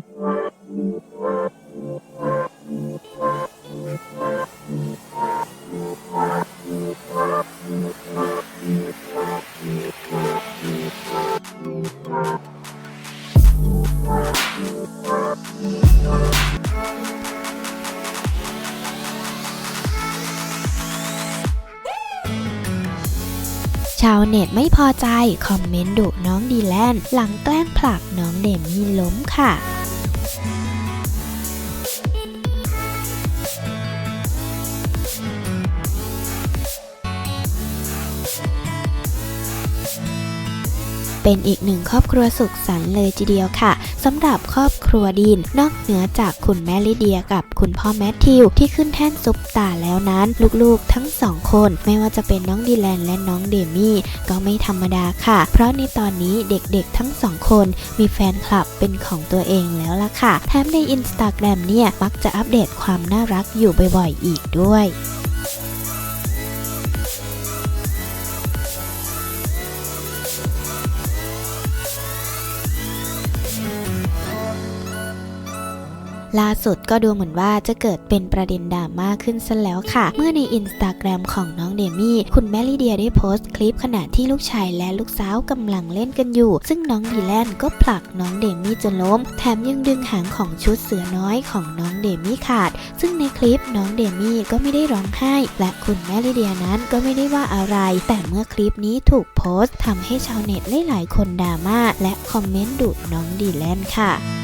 ชาวเน็ตไม่พอใจ คอมเมนต์ดุน้องดีแลน หลังแกล้งผลักน้องเดมี่ล้มค่ะ เป็นอีกหนึ่งครอบครัวสุขสันต์เลยทีเดียวค่ะสำหรับครอบครัวดีนนอกเหนือจากคุณแม่ลิเดียกับคุณพ่อแมทธิวที่ขึ้นแท่นซุปตาแล้วนั้น ลูกๆทั้งสองคนไม่ว่าจะเป็นน้องดีแลนและน้องเดมี่ก็ไม่ธรรมดาค่ะ เพราะในตอนนี้เด็กๆทั้งสองคนมีแฟนคลับเป็นของตัวเองแล้วล่ะค่ะแถมในอินสตาแกรมเนี่ยมักจะอัปเดตความน่ารักอยู่บ่อยๆอีกด้วย ล่าสุดก็ดูเหมือนว่าจะเกิดเป็นประเด็นดราม่าขึ้นซะแล้วค่ะ เมื่อในอินสตาแกรมของน้องเดมี่ คุณแมลิเดียได้โพสต์คลิปขณะที่ลูกชายและลูกสาวกำลังเล่นกันอยู่ ซึ่งน้องดีแลนก็ผลักน้องเดมี่จนล้ม แถมยังดึงหางของชุดเสือน้อยของน้องเดมี่ขาด ซึ่งในคลิปน้องเดมี่ก็ไม่ได้ร้องไห้ และคุณแมลิเดียนั้นก็ไม่ได้ว่าอะไร แต่เมื่อคลิปนี้ถูกโพสต์ทำให้ชาวเน็ตหลายๆคนดราม่าและคอมเมนต์ดุน้องดีแลนค่ะ